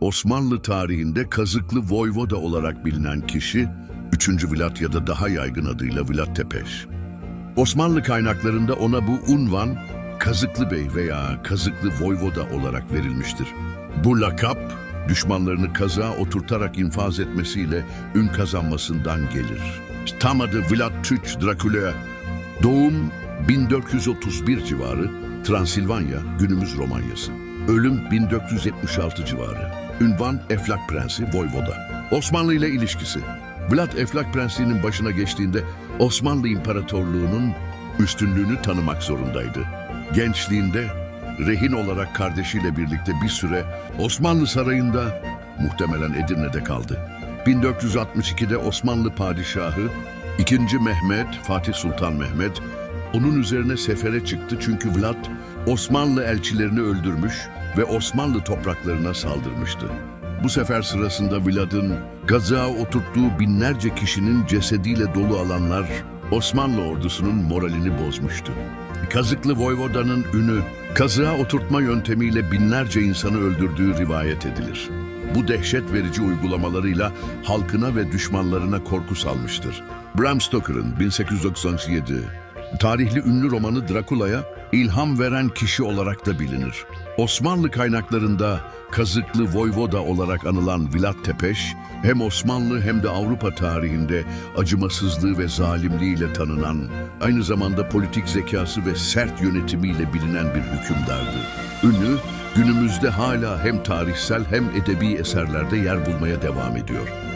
Osmanlı tarihinde Kazıklı Voyvoda olarak bilinen kişi 3. Vlad ya da daha yaygın adıyla Vlad Tepeş. Osmanlı kaynaklarında ona bu unvan Kazıklı Bey veya Kazıklı Voyvoda olarak verilmiştir. Bu lakap düşmanlarını kaza oturtarak infaz etmesiyle ün kazanmasından gelir. Tam adı Vlad Tüç Drakula. Doğum 1431 civarı Transilvanya, günümüz Romanyası. Ölüm 1476 civarı. Ünvan Eflak Prensi Voyvoda. Osmanlı ile ilişkisi. Vlad Eflak Prensliğinin başına geçtiğinde Osmanlı İmparatorluğu'nun üstünlüğünü tanımak zorundaydı. Gençliğinde rehin olarak kardeşiyle birlikte bir süre Osmanlı Sarayı'nda muhtemelen Edirne'de kaldı. 1462'de Osmanlı Padişahı 2. Mehmet, Fatih Sultan Mehmet onun üzerine sefere çıktı çünkü Vlad Osmanlı elçilerini öldürmüş ve Osmanlı topraklarına saldırmıştı. Bu sefer sırasında Vlad'ın gaza oturttuğu binlerce kişinin cesediyle dolu alanlar Osmanlı ordusunun moralini bozmuştu. Kazıklı Voyvoda'nın ünü kazığa oturtma yöntemiyle binlerce insanı öldürdüğü rivayet edilir. Bu dehşet verici uygulamalarıyla halkına ve düşmanlarına korku salmıştır. Bram Stoker'ın 1897 tarihli ünlü romanı Drakula'ya ilham veren kişi olarak da bilinir. Osmanlı kaynaklarında Kazıklı Voyvoda olarak anılan Vlad Tepeş, hem Osmanlı hem de Avrupa tarihinde acımasızlığı ve zalimliğiyle tanınan, aynı zamanda politik zekası ve sert yönetimiyle bilinen bir hükümdardı. Ünlü, günümüzde hala hem tarihsel hem edebi eserlerde yer bulmaya devam ediyor.